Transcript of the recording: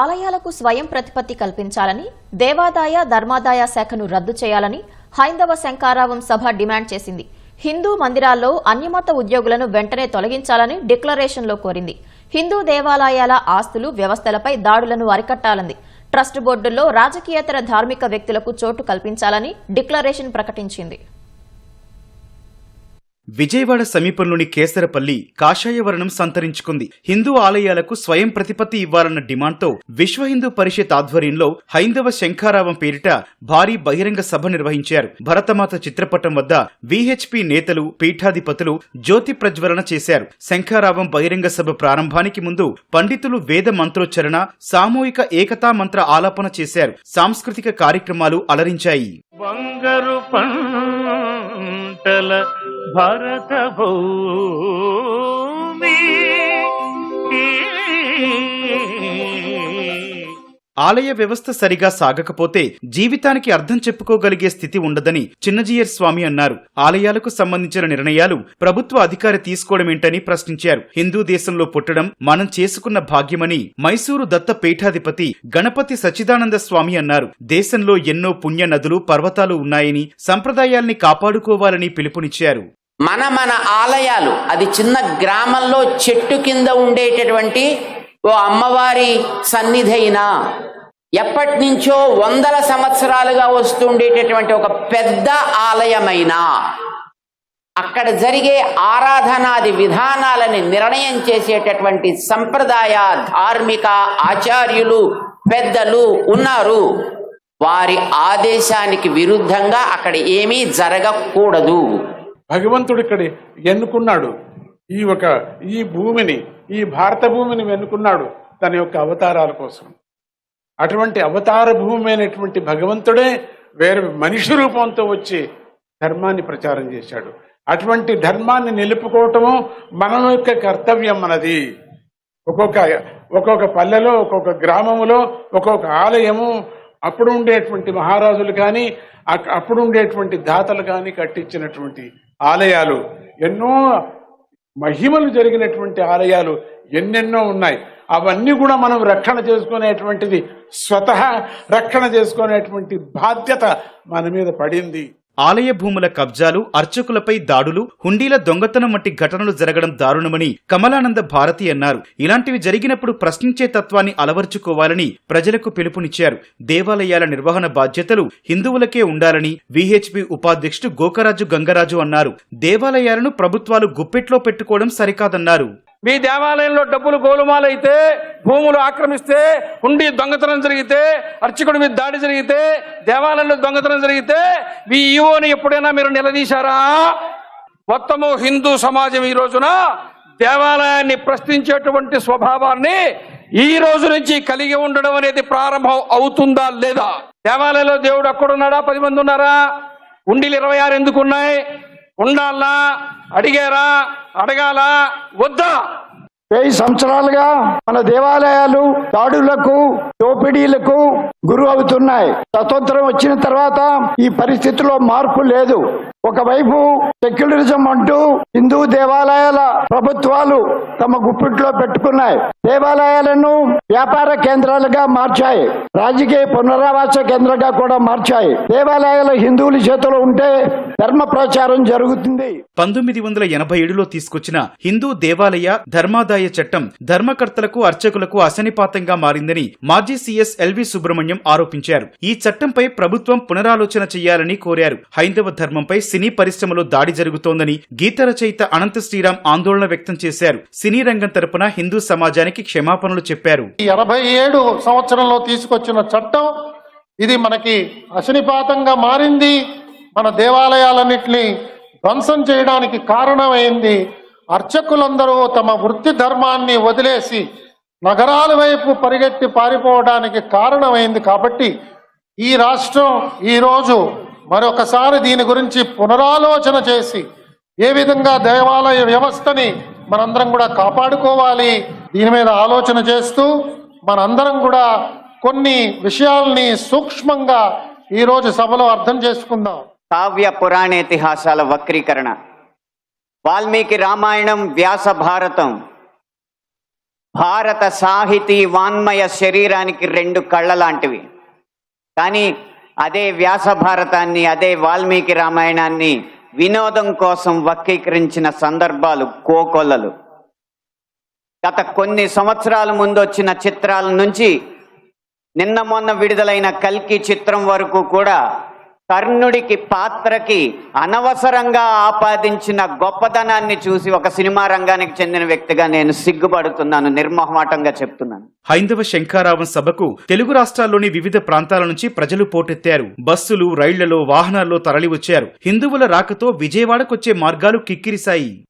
ఆలయాలకు స్వయం ప్రతిపత్తి కల్పించాలని దేవాదాయ ధర్మాదాయ శాఖను రద్దు చేయాలని హైందవ శంకారావం సభ డిమాండ్ చేసింది. హిందూ మందిరాల్లో అన్యమత ఉద్యోగులను వెంటనే తొలగించాలని డిక్లరేషన్లో కోరింది. హిందూ దేవాలయాల ఆస్తులు వ్యవస్థలపై దాడులను అరికట్టాలంది. ట్రస్ట్ బోర్డుల్లో రాజకీయేతర ధార్మిక వ్యక్తులకు చోటు కల్పించాలని డిక్లరేషన్ ప్రకటించింది. విజయవాడ సమీపంలోని కేసరపల్లి కాషాయవరణం సంతరించుకుంది. హిందూ ఆలయాలకు స్వయం ప్రతిపత్తి ఇవ్వాలన్న డిమాండ్తో విశ్వ హిందూ పరిషత్ ఆధ్వర్యంలో హైందవ శంఖారావం పేరిట భారీ బహిరంగ సభ నిర్వహించారు. భరతమాత చిత్రపటం వద్ద విహెచ్పి నేతలు పీఠాధిపతులు జ్యోతి ప్రజ్వలన చేశారు. శంఖారావం బహిరంగ సభ ప్రారంభానికి ముందు పండితులు వేద మంత్రోచ్చరణ సామూహిక ఏకతా మంత్ర ఆలాపన చేశారు. సాంస్కృతిక కార్యక్రమాలు అలరించాయి. బంగారు పంటల భరత భూ ఆలయ వ్యవస్థ సరిగా సాగకపోతే జీవితానికి అర్థం చెప్పుకోగలిగే స్థితి ఉండదని చిన్నజీయర్ స్వామి అన్నారు. ఆలయాలకు సంబంధించిన నిర్ణయాలు ప్రభుత్వ అధికారి తీసుకోవడమేంటని ప్రశ్నించారు. హిందూ దేశంలో పుట్టడం మనం చేసుకున్న భాగ్యమని మైసూరు దత్త పీఠాధిపతి గణపతి సచ్చిదానంద స్వామి అన్నారు. దేశంలో ఎన్నో పుణ్య నదులు పర్వతాలు ఉన్నాయని సంప్రదాయాల్ని కాపాడుకోవాలని పిలుపునిచ్చారు. మన మన ఆలయాలు అది చిన్న గ్రామంలో చెట్టు కింద ఉండేటటువంటి ఓ అమ్మవారి సన్నిధి అయినా ఎప్పటి నుంచో వందల సంవత్సరాలుగా వస్తుండేటటువంటి ఒక పెద్ద ఆలయమైన అక్కడ జరిగే ఆరాధనాది విధానాలని నిర్ణయం చేసేటటువంటి సంప్రదాయ ధార్మిక ఆచార్యులు పెద్దలు ఉన్నారు. వారి ఆదేశానికి విరుద్ధంగా అక్కడ ఏమీ జరగకూడదు. భగవంతుడు ఇక్కడ ఎన్నుకున్నాడు. ఈ ఒక ఈ భూమిని ఈ భారత భూమిని ఎన్నుకున్నాడు తన యొక్క అవతారాల కోసం. అటువంటి అవతార భూమి అయినటువంటి భగవంతుడే వేరే మనిషి రూపంతో వచ్చి ధర్మాన్ని ప్రచారం చేశాడు. అటువంటి ధర్మాన్ని నిలుపుకోవటము మన యొక్క కర్తవ్యం మనది ఒక్కొక్క ఒక్కొక్క పల్లెలో ఒక్కొక్క గ్రామములో ఒక్కొక్క ఆలయము అప్పుడు ఉండేటువంటి మహారాజులు కానీ అప్పుడు ఉండేటువంటి దాతలు కానీ కట్టించినటువంటి ఆలయాలు. ఎన్నో మహిమలు జరిగినటువంటి ఆలయాలు ఎన్నెన్నో ఉన్నాయి. అవన్నీ కూడా మనం రక్షణ చేసుకునేటువంటిది స్వతహా రక్షణ చేసుకునేటువంటి బాధ్యత మన మీద పడింది. ఆలయ భూముల కబ్జాలు అర్చకులపై దాడులు హుండీల దొంగతనం వంటి ఘటనలు జరగడం దారుణమని కమలానంద భారతి అన్నారు. ఇలాంటివి జరిగినప్పుడు ప్రశ్నించే తత్వాన్ని అలవర్చుకోవాలని ప్రజలకు పిలుపునిచ్చారు. దేవాలయాల నిర్వహణ బాధ్యతలు హిందువులకే ఉండాలని విహెచ్పి ఉపాధ్యక్షుడు గోకరాజు గంగరాజు అన్నారు. దేవాలయాలను ప్రభుత్వాలు గుప్పెట్లో పెట్టుకోవడం సరికాదన్నారు. మీ దేవాలయంలో డబ్బులు గోలుమాలైతే భూములు ఆక్రమిస్తే హుండీ దొంగతనం జరిగితే అర్చకుడి మీద దాడి జరిగితే దేవాలయంలో దొంగతనం జరిగితే మీ ఈవోని ఎప్పుడైనా మీరు నిలదీశారా? మొత్తము హిందూ సమాజం ఈ రోజున దేవాలయాన్ని ప్రశ్నించేటువంటి స్వభావాన్ని ఈ రోజు నుంచి కలిగి ఉండడం అనేది ప్రారంభం అవుతుందా లేదా? దేవాలయంలో దేవుడు అక్కడున్నాడా? పది మంది ఉన్నారా? ఉండిలు ఇరవై ఆరు ఎందుకు ఉన్నాయి? ఉండాలా? అడిగారా? అడగాలా? వద్దా? వెయ్యి సంవత్సరాలుగా మన దేవాలయాలు దాడులకు దోపిడీలకు గురి అవుతున్నాయి. స్వతంత్రం వచ్చిన తర్వాత ఈ పరిస్థితిలో మార్పు లేదు. ఒకవైపు సెక్యులరిజం అంటూ హిందూ దేవాలయాల ప్రభుత్వాలు తమ గుప్పిట్లో పెట్టుకున్నాయి. దేవాలయాలను వ్యాపార కేంద్రాలుగా మార్చాయి. రాజకీయ పునరావాస కేంద్రంగా కూడా మార్చాయి. దేవాలయాలు హిందువుల చేతిలో ఉంటే ధర్మ ప్రచారం జరుగుతుంది. పంతొమ్మిది వందల ఎనభై ఏడులో తీసుకొచ్చిన హిందూ దేవాలయ ధర్మాదాయ చట్టం ధర్మకర్తలకు అర్చకులకు అసనిపాతంగా మారిందని మాజీ సీఎస్ ఎల్వి సుబ్రహ్మణ్యం ఆరోపించారు. ఈ చట్టంపై ప్రభుత్వం పునరాలోచన చేయాలని కోరారు. హైందవ ధర్మంపై సినీ పరిశ్రమలో దాడి జరుగుతోందని గీత రచయిత అనంత శ్రీరామ్ ఆందోళన వ్యక్తం చేశారు. సినీ రంగం తరపున హిందూ సమాజానికి క్షమాపణలు చెప్పారు. ఈ ఎనభై ఏడు సంవత్సరంలో తీసుకొచ్చిన చట్టం ఇది మనకి అశనిపాతంగా మారింది. మన దేవాలయాలన్నింటినీ ధ్వంసం చేయడానికి కారణమైంది. అర్చకులందరూ తమ వృత్తి ధర్మాన్ని వదిలేసి నగరాల వైపు పరిగెత్తి పారిపోవడానికి కారణమైంది కాబట్టి ఈ రాష్ట్రం ఈరోజు మరొకసారి దీని గురించి పునరాలోచన చేసి ఏ విధంగా దేవాలయ వ్యవస్థని మనందరం కూడా కాపాడుకోవాలి దీని మీద ఆలోచన చేస్తూ మనందరం కూడా కొన్ని విషయాల్ని సూక్ష్మంగా ఈరోజు సభలో అర్థం చేసుకుందాం. కావ్య పురాణేతిహాసాల వక్రీకరణ. వాల్మీకి రామాయణం వ్యాస భారతం. భారత సాహితీ వాన్మయ శరీరానికి రెండు కళ్ళ లాంటివి కానీ అదే వ్యాస భారతాన్ని అదే వాల్మీకి రామాయణాన్ని వినోదం కోసం వక్రీకరించిన సందర్భాలు కోకొల్లలు. గత కొన్ని సంవత్సరాల ముందు వచ్చిన చిత్రాల నుంచి నిన్న మొన్న విడుదలైన కల్కి చిత్రం వరకు కూడా కర్ణుడికి పాత్రకి అనవసరంగా ఆపాదించిన గొప్పతనాన్ని చూసి ఒక సినిమా రంగానికి చెందిన వ్యక్తిగా నేను సిగ్గుపడుతున్నాను నిర్మోహమాటంగా చెప్తున్నాను. హైందవ శంఖారావం సభకు తెలుగు రాష్ట్రాల్లోని వివిధ ప్రాంతాల నుంచి ప్రజలు పోటెత్తారు. బస్సులు రైళ్ళలో వాహనాల్లో తరలివచ్చారు. హిందువుల రాకతో విజయవాడకొచ్చే మార్గాలు కిక్కిరిశాయి.